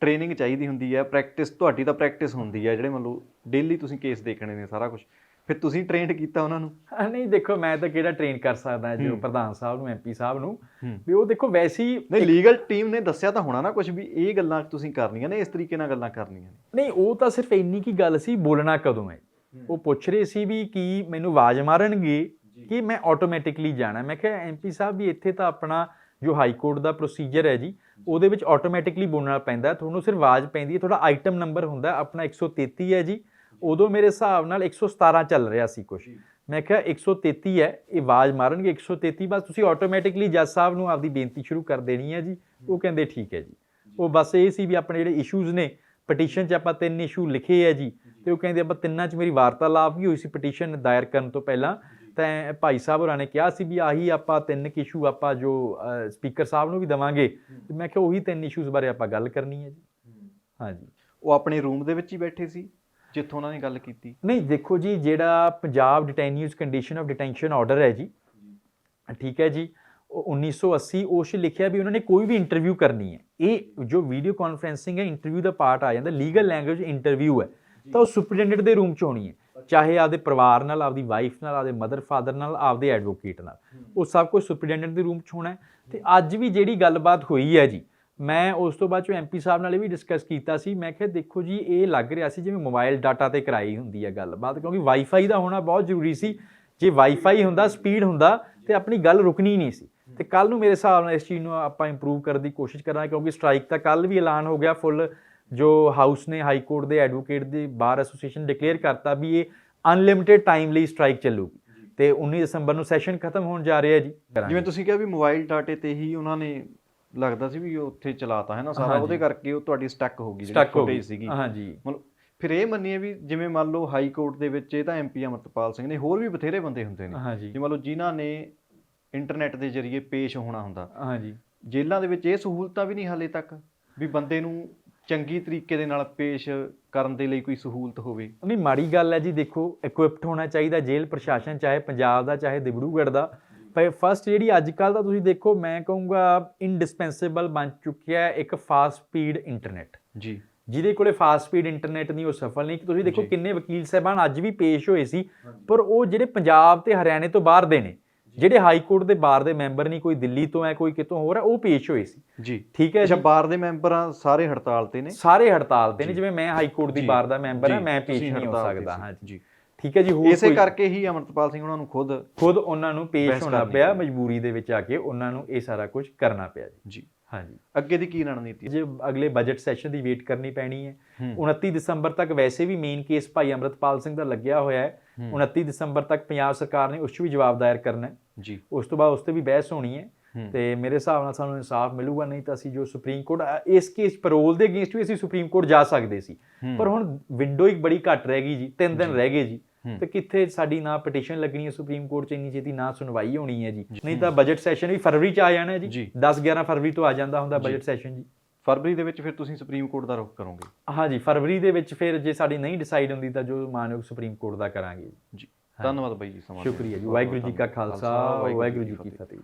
ਟ੍ਰੇਨਿੰਗ ਚਾਹੀਦੀ ਹੁੰਦੀ ਹੈ ਪ੍ਰੈਕਟਿਸ ਤੁਹਾਡੀ ਤਾਂ ਪ੍ਰੈਕਟਿਸ ਹੁੰਦੀ ਹੈ ਜਿਹੜੇ ਮੰਨ ਲਓ ਡੇਲੀ ਤੁਸੀਂ ਕੇਸ ਦੇਖਣੇ ਨੇ ਸਾਰਾ ਕੁਝ ਫਿਰ ਤੁਸੀਂ ਟ੍ਰੇਨਡ ਕੀਤਾ ਉਹਨਾਂ ਨੂੰ? ਨਹੀਂ ਦੇਖੋ ਮੈਂ ਤਾਂ ਕਿਹੜਾ ਟ੍ਰੇਨ ਕਰ ਸਕਦਾ ਜੋ ਹੂੰ। ਪ੍ਰਧਾਨ ਸਾਹਿਬ ਨੂੰ ਐਮਪੀ ਸਾਹਿਬ ਨੂੰ। ਹੂੰ। ਵੀ ਉਹ ਦੇਖੋ ਵੈਸੇ ਹੀ ਨਹੀਂ ਲੀਗਲ ਟੀਮ ਨੇ ਦੱਸਿਆ ਤਾਂ ਹੋਣਾ ਨਾ ਕੁਝ ਵੀ ਇਹ ਗੱਲਾਂ ਤੁਸੀਂ ਕਰਨੀਆਂ ਨੇ ਇਸ ਤਰੀਕੇ ਨਾਲ ਗੱਲਾਂ ਕਰਨੀਆਂ ਨੇ। ਨਹੀਂ ਉਹ ਤਾਂ ਸਿਰਫ ਇੰਨੀ ਕੀ ਗੱਲ ਸੀ ਬੋਲਣਾ ਕਦੋਂ ਹੈ? ਉਹ ਪੁੱਛ ਰਹੇ ਸੀ ਵੀ ਕੀ ਮੈਨੂੰ ਆਵਾਜ਼ ਮਾਰਨਗੇ ਕਿ ਮੈਂ ਆਟੋਮੈਟਿਕਲੀ ਜਾਣਾ। ਮੈਂ ਕਿਹਾ ਐਮਪੀ ਸਾਹਿਬ ਵੀ ਇੱਥੇ ਤਾਂ ਆਪਣਾ ਜੋ ਹਾਈ ਕੋਰਟ ਦਾ ਪ੍ਰੋਸੀਜਰ ਹੈ ਜੀ ਉਹਦੇ ਵਿੱਚ ਆਟੋਮੈਟਿਕਲੀ ਬੋਲਣਾ ਪੈਂਦਾ। ਤੁਹਾਨੂੰ ਸਿਰਫ ਆਵਾਜ਼ ਪੈਂਦੀ ਹੈ ਤੁਹਾਡਾ ਆਈਟਮ ਨੰਬਰ ਹੁੰਦਾ ਆਪਣਾ 133 ਹੈ ਜੀ। ਉਦੋਂ ਮੇਰੇ ਹਿਸਾਬ ਨਾਲ 117 ਚੱਲ ਰਿਹਾ ਸੀ ਕੁਝ ਮੈਂ ਕਿਹਾ 133 ਹੈ ਇਹ ਆਵਾਜ਼ ਮਾਰਨਗੇ 133 ਬਸ ਤੁਸੀਂ ਆਟੋਮੈਟਿਕਲੀ ਜੱਜ ਸਾਹਿਬ ਨੂੰ ਆਪਦੀ ਬੇਨਤੀ ਸ਼ੁਰੂ ਕਰ ਦੇਣੀ ਹੈ ਜੀ। ਉਹ ਕਹਿੰਦੇ ਠੀਕ ਹੈ ਜੀ। ਉਹ ਬਸ ਇਹ ਸੀ ਵੀ ਆਪਣੇ ਜਿਹੜੇ ਇਸ਼ੂਜ਼ ਨੇ ਪਟੀਸ਼ਨ 'ਚ ਆਪਾਂ ਤਿੰਨ ਇਸ਼ੂ ਲਿਖੇ ਹੈ ਜੀ। ਤੇ ਉਹ ਕਹਿੰਦੇ ਆਪਾਂ ਤਿੰਨਾਂ 'ਚ ਮੇਰੀ ਵਾਰਤਾਲਾਪ ਵੀ ਹੋਈ ਸੀ ਪਟੀਸ਼ਨ ਦਾਇਰ ਕਰਨ ਤੋਂ ਪਹਿਲਾਂ। ਤਾਂ ਭਾਈ ਸਾਹਿਬ ਹੋਰਾਂ ਨੇ ਕਿਹਾ ਸੀ ਵੀ ਆਹੀ ਆਪਾਂ ਤਿੰਨ ਇਸ਼ੂ ਆਪਾਂ ਜੋ ਸਪੀਕਰ ਸਾਹਿਬ ਨੂੰ ਵੀ ਦਵਾਂਗੇ। ਤੇ ਮੈਂ ਕਿਹਾ ਉਹੀ ਤਿੰਨ ਇਸ਼ੂਜ਼ ਬਾਰੇ ਆਪਾਂ ਗੱਲ ਕਰਨੀ ਹੈ ਜੀ। ਹਾਂਜੀ। ਉਹ ਆਪਣੇ ਰੂਮ ਦੇ ਵਿੱਚ ਹੀ ਬੈਠੇ ਸੀ? ਜਿੱਥੋਂ ਉਹਨਾਂ ਨੇ ਗੱਲ ਕੀਤੀ। ਨਹੀਂ ਦੇਖੋ ਜੀ ਜਿਹੜਾ Punjab detenues condition of detention order ਹੈ ਜੀ ਠੀਕ ਹੈ ਜੀ ਉਹ 1980 ਉਸ ਲਿਖਿਆ ਵੀ ਉਹਨਾਂ ਨੇ ਕੋਈ ਵੀ ਇੰਟਰਵਿਊ ਕਰਨੀ ਹੈ। ਇਹ ਜੋ ਵੀਡੀਓ ਕਾਨਫਰੈਂਸਿੰਗ ਹੈ ਇੰਟਰਵਿਊ ਦਾ ਪਾਰਟ ਆ ਜਾਂਦਾ ਲੀਗਲ ਲੈਂਗੁਏਜ ਇੰਟਰਵਿਊ ਹੈ। ਤਾਂ ਉਹ ਸੁਪਰਡੈਂਟੈਂਟ ਦੇ ਰੂਮ 'ਚ ਹੋਣੀ ਹੈ ਚਾਹੇ ਆਪਦੇ ਪਰਿਵਾਰ ਨਾਲ ਆਪਦੀ ਵਾਈਫ ਨਾਲ ਆਪਦੇ ਮਦਰ ਫਾਦਰ ਨਾਲ ਆਪਦੇ ਐਡਵੋਕੇਟ ਨਾਲ। ਉਹ ਸਭ ਕੁਝ ਸੁਪਰਡੈਂਟੈਂਟ ਦੇ ਰੂਮ 'ਚ ਹੋਣਾ ਹੈ। ਤੇ ਅੱਜ ਵੀ ਜਿਹੜੀ ਗੱਲਬਾਤ ਹੋਈ ਹੈ ਜੀ ਮੈਂ ਉਸ ਤੋਂ ਬਾਅਦ ਚੋਂ ਐਮਪੀ ਸਾਹਿਬ ਨਾਲ ਇਹ ਵੀ ਡਿਸਕਸ ਕੀਤਾ ਸੀ। ਮੈਂ ਕਿਹਾ, ਦੇਖੋ ਜੀ, ਇਹ ਲੱਗ ਰਿਹਾ ਸੀ ਜਿਵੇਂ ਮੋਬਾਈਲ ਡਾਟਾ ਤੇ ਕਰਾਈ ਹੁੰਦੀ ਹੈ ਗੱਲਬਾਤ ਕਿਉਂਕਿ ਵਾਈਫਾਈ ਦਾ ਹੋਣਾ ਬਹੁਤ ਜ਼ਰੂਰੀ ਸੀ। ਜੇ ਵਾਈਫਾਈ ਹੁੰਦਾ ਸਪੀਡ ਹੁੰਦਾ, ਤੇ ਆਪਣੀ ਗੱਲ ਰੁਕਣੀ ਨਹੀਂ ਸੀ। ਤੇ ਕੱਲ ਨੂੰ ਮੇਰੇ ਹਿਸਾਬ ਨਾਲ ਇਸ ਚੀਜ਼ ਨੂੰ ਆਪਾਂ ਇੰਪਰੂਵ ਕਰਨ ਦੀ ਕੋਸ਼ਿਸ਼ ਕਰਾਂਗੇ ਕਿਉਂਕਿ ਸਟ੍ਰਾਈਕ ਤਾਂ ਕੱਲ ਵੀ ਐਲਾਨ ਹੋ ਗਿਆ ਫੁੱਲ ਜੋ ਹਾਊਸ ਨੇ ਹਾਈ ਕੋਰਟ ਦੇ ਐਡਵੋਕੇਟ ਦੀ ਬਾਰ ਐਸੋਸੀਏਸ਼ਨ ਡਿਕਲੇਅਰ ਕਰਤਾ ਵੀ ਇਹ ਅਨਲਿਮਿਟਿਡ ਟਾਈਮ ਲਈ ਸਟ੍ਰਾਈਕ ਚੱਲੂਗੀ। ਤੇ 19 ਦਸੰਬਰ ਨੂੰ ਸੈਸ਼ਨ ਖਤਮ ਹੋਣ ਜਾ ਰਿਹਾ ਜੀ। ਜਿਵੇਂ ਤੁਸੀਂ ਕਿਹਾ ਵੀ ਮੋਬਾਈਲ ਡਾਟੇ ਤੇ ਹੀ ਉਹਨਾਂ ਨੇ ਲੱਗਦਾ ਸੀ ਵੀ ਉਹ ਉੱਥੇ ਚਲਾਤਾ ਹੈ ਨਾ? ਸਾਰਾ। ਉਹਦੇ ਕਰਕੇ ਉਹ ਤੁਹਾਡੀ ਸਟਕ ਹੋ ਗਈ ਗਈ footage ਸੀਗੀ। ਹਾਂਜੀ। ਮਤਲਬ ਫਿਰ ਇਹ ਮੰਨੀਏ ਵੀ ਜਿਵੇਂ ਮੰਨ ਲਓ ਹਾਈ ਕੋਰਟ ਦੇ ਵਿੱਚ ਇਹ ਤਾਂ ਐਮਪੀ ਅਮਰਤਪਾਲ ਸਿੰਘ ਨੇ ਹੋਰ ਵੀ ਬਥੇਰੇ ਬੰਦੇ ਹੁੰਦੇ ਨੇ। ਜੇ ਮੰਨ ਲਓ ਜਿਨ੍ਹਾਂ ਨੇ ਇੰਟਰਨੈਟ ਦੇ ਜ਼ਰੀਏ ਪੇਸ਼ ਹੋਣਾ ਹੁੰਦਾ। ਹਾਂਜੀ। ਜੇਲ੍ਹਾਂ ਦੇ ਵਿੱਚ ਇਹ ਸਹੂਲਤਾਂ ਵੀ ਨਹੀਂ ਹਾਲੇ ਤੱਕ ਵੀ ਬੰਦੇ ਨੂੰ ਚੰਗੀ ਤਰੀਕੇ ਦੇ ਨਾਲ ਪੇਸ਼ ਕਰਨ ਦੇ ਲਈ ਕੋਈ ਸਹੂਲਤ ਹੋਵੇ। ਨਹੀਂ ਮਾੜੀ ਗੱਲ ਹੈ ਜੀ ਦੇਖੋ ਇਕਵਿਪਡ ਹੋਣਾ ਚਾਹੀਦਾ ਜੇਲ੍ਹ ਪ੍ਰਸ਼ਾਸਨ ਚਾਹੇ ਪੰਜਾਬ ਦਾ ਚਾਹੇ ਦਿਬੜੂਗੜ੍ਹ ਦਾ। ਪਰ ਫਸਟ ਜਿਹੜੀ ਅੱਜ ਕੱਲ ਦਾ ਤੁਸੀਂ ਦੇਖੋ ਮੈਂ ਕਹੂੰਗਾ ਇਨਡਿਸਪੈਂਸੇਬਲ ਬਣ ਚੁੱਕਿਆ ਹੈ ਇੱਕ ਫਾਸਟ ਸਪੀਡ ਇੰਟਰਨੈਟ ਜੀ। ਜਿਹਦੇ ਕੋਲੇ ਫਾਸਟ ਸਪੀਡ ਇੰਟਰਨੈਟ ਨਹੀਂ ਉਹ ਸਫਲ ਨਹੀਂ। ਤੁਸੀਂ ਦੇਖੋ। ਕਿੰਨੇ ਵਕੀਲ ਸਾਹਿਬਾਨ ਅੱਜ ਵੀ ਪੇਸ਼ ਹੋਏ ਸੀ ਪਰ ਉਹ ਜਿਹੜੇ ਪੰਜਾਬ ਤੇ ਹਰਿਆਣੇ ਤੋਂ ਬਾਹਰ ਦੇ ਨੇ ਜਿਹੜੇ ਹਾਈ ਕੋਰਟ ਦੇ ਬਾਰ ਦੇ ਮੈਂਬਰ ਨਹੀਂ ਕੋਈ ਦਿੱਲੀ ਤੋਂ ਹੈ ਕੋਈ ਕਿਤੋਂ ਹੋਰ ਹੈ ਉਹ ਪੇਸ਼ ਹੋਏ ਸੀ। ਜੀ। ਠੀਕ ਹੈ ਅੱਛਾ ਜੀ। ਬਾਰ ਦੇ ਮੈਂਬਰਾਂ ਸਾਰੇ ਹੜਤਾਲ ਤੇ ਨੇ? ਸਾਰੇ ਹੜਤਾਲ ਤੇ ਨੇ। ਜਿਵੇਂ ਮੈਂ ਹਾਈ ਕੋਰਟ ਦੀ ਬਾਰ ਦਾ ਮੈਂਬਰ ਹਾਂ ਮੈਂ ਪੇਸ਼ ਨਹੀਂ ਹੋ ਤੇ ਸਕਦਾ। ਹਾਂ ਜੀ। ਠੀਕ ਹੈ ਜੀ ਹੋਰ ਇਸੇ ਕਰਕੇ ਹੀ ਅਮਰਤਪਾਲ ਸਿੰਘ ਉਹਨਾਂ ਨੂੰ ਖੁਦ ਖੁਦ ਉਹਨਾਂ ਨੂੰ ਪੇਸ਼ ਹੋਣਾ ਪਿਆ। ਮਜਬੂਰੀ ਦੇ ਵਿੱਚ ਆ ਕੇ ਉਹਨਾਂ ਨੂੰ ਇਹ ਸਾਰਾ ਕੁਝ ਕਰਨਾ ਪਿਆ ਜੀ। ਜੀ। ਹਾਂਜੀ। ਅੱਗੇ ਦੀ ਕੀ ਰਣਨੀਤੀ ਜੇ ਅਗਲੇ ਬਜਟ ਸੈਸ਼ਨ ਦੀ ਵੇਟ ਕਰਨੀ ਪੈਣੀ ਹੈ। ਹੂੰ। 29 ਦਸੰਬਰ ਤੱਕ ਵੈਸੇ ਵੀ ਮੇਨ ਕੇਸ ਭਾਈ ਅਮਰਤਪਾਲ ਸਿੰਘ ਦਾ ਲੱਗਿਆ ਹੋਇਆ ਹੈ। ਹੂੰ। 29 ਦਸੰਬਰ ਤੱਕ ਪੰਜਾਬ ਸਰਕਾਰ ਨੇ ਉਸ 'ਚ ਵੀ ਜਵਾਬ ਦਾਇਰ ਕਰਨਾ ਹੈ। ਜੀ। ਉਸ ਤੋਂ ਬਾਅਦ ਉਸ ਤੇ ਵੀ ਬਹਿਸ ਹੋਣੀ ਹੂੰ। ਤੇ ਮੇਰੇ ਹਿਸਾਬ ਨਾਲ ਸਾਨੂੰ ਇਨਸਾਫ ਮਿਲੂਗਾ ਨਹੀਂ ਤਾਂ ਅਸੀਂ ਜੋ ਸੁਪਰੀਮ ਕੋਰਟ ਇਸ ਕੇਸ ਪੈਰੋਲ ਦੇ ਅਗੇਂਸਟ ਵੀ ਅਸੀਂ ਸੁਪਰੀਮ ਕੋਰਟ ਜਾ ਸਕਦੇ ਸੀ। ਪਰ ਹੁਣ ਵਿੰਡੋ ਇੱਕ ਬੜੀ ਘੱਟ ਰਹਿ ਗਈ ਜੀ ਤਿੰਨ ਦਿਨ ਜੀ। ਰਹਿ ਗਏ ਜੀ। ਤੇ ਕਿੱਥੇ ਸਾਡੀ ਨਾ ਪਟੀਸ਼ਨ ਲੱਗਣੀ ਹੈ ਸੁਪਰੀਮ ਕੋਰਟ 'ਚ ਇੰਨੀ ਛੇਤੀ ਨਾ ਸੁਣਵਾਈ ਹੋਣੀ ਹੈ ਜੀ ਨਹੀਂ ਤਾਂ ਬਜਟ ਸੈਸ਼ਨ ਵੀ ਫਰਵਰੀ 'ਚ ਆ ਜਾਣਾ ਜੀ ਜੀ। 10 11 ਫਰਵਰੀ ਤੋਂ ਆ ਜਾਂਦਾ ਹੁੰਦਾ। ਬਜਟ ਸੈਸ਼ਨ ਜੀ ਫਰਵਰੀ ਦੇ ਵਿੱਚ ਫਿਰ ਤੁਸੀਂ ਸੁਪਰੀਮ ਕੋਰਟ ਦਾ ਰੁਖ ਕਰੋਗੇ ਹਾਂਜੀ ਫਰਵਰੀ ਦੇ ਵਿੱਚ ਫਿਰ ਜੇ ਸਾਡੀ ਨਹੀਂ ਡਿਸਾਈਡ ਹੁੰਦੀ ਤਾਂ ਜੋ ਮਾਨਯੋਗ ਸੁਪਰੀਮ ਕੋਰਟ ਦਾ ਕਰਾਂਗੇ ਜੀ ਧੰਨਵਾਦ ਬਾਈ ਜੀ ਸਮਾਂ। ਸ਼ੁਕਰੀਆ ਜੀ ਵਾਹਿਗੁਰੂ ਜੀ ਕਾ। ਖਾਲਸਾ ਵਾਹਿਗੁਰੂ ਜੀ ਕੀ ਫਤਿਹ